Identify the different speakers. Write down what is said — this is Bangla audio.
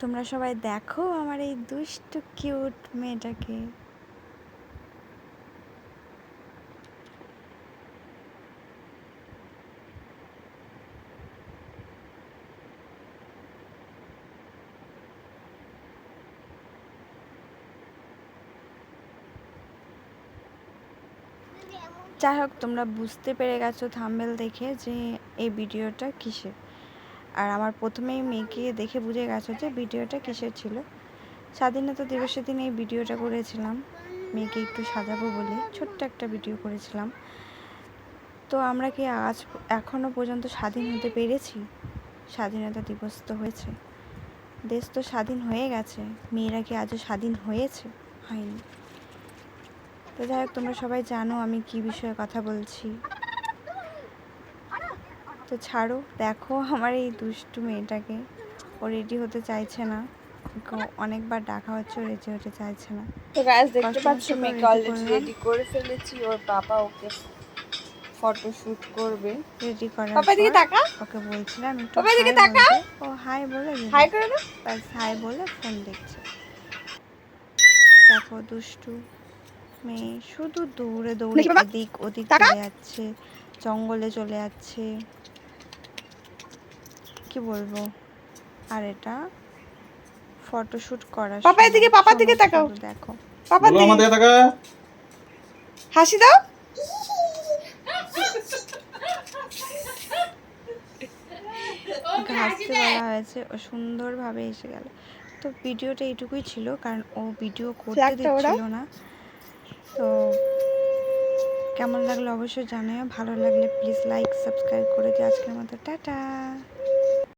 Speaker 1: তোমরা সবাই দেখো আমার এই দুষ্টু, কিউট মেয়েটাকে। যাই হোক, তোমরা বুঝতে পেরে গেছো থাম্বেল দেখে যে এই ভিডিওটা কিসের। আর আমার প্রথমেই মেয়েকে দেখে বুঝে গেছো যে ভিডিওটা কিসের ছিল। স্বাধীনতা দিবসের দিন এই ভিডিওটা করেছিলাম। মেয়েকে একটু সাজাবো বলে ছোট্ট একটা ভিডিও করেছিলাম। তো আমরা কি আজ এখনও পর্যন্ত স্বাধীন হতে পেরেছি? স্বাধীনতা দিবস তো হয়েছে। দেশ তো স্বাধীন হয়ে গেছে। মেয়েরা কি আজও স্বাধীন হয়েছে? হয়নি। তো যাই হোক, তোমরা সবাই জানো আমি কি বিষয়ে কথা বলছি। তো ছাড়ো দেখো আমার এই দুষ্টু মেয়েটাকে। ও রেডি হতে চাইছে না। অনেকবার ডাকা হচ্ছে ও রেডি হতে চাইছে না।
Speaker 2: তো গাইস দেখতে পাচ্ছ মেয়েকে অলরেডি রেডি করে ফেলেছি ওর বাবা ওকে ফটো শুট করবে।
Speaker 1: রেডি করার
Speaker 2: পাপা দিকে তাকা
Speaker 1: ওকে বলছিলাম একটু
Speaker 2: এদিকে
Speaker 1: hi
Speaker 2: তাকা।
Speaker 1: ও হাই বলে।
Speaker 2: হাই করে দাও
Speaker 1: ব্যাস হাই বলে ফোন দেখছে। দেখো দুষ্টু মেয়ে শুধু দৌড়ে দৌড়ে এদিক ওদিক চলে যাচ্ছে জঙ্গলে চলে যাচ্ছে। কি বলব? আর এটা ফটোশুট করা
Speaker 2: পাপা এদিকে, পাপার দিকে তাকাও।
Speaker 1: দেখো।
Speaker 2: পাপা
Speaker 3: দিকে। তাকা
Speaker 2: হাসি দাও।
Speaker 1: হাসতে বলা হয়েছে ও সুন্দরভাবে এসে গেল। তো ভিডিওটা এইটুকুই ছিল কারণ ও ভিডিও করতে দিচ্ছিল না। তো কেমন লাগল অবশ্যই জানাও ভালো লাগলে প্লিজ লাইক সাবস্ক্রাইব করে দিও। আজকের মতো টাটা।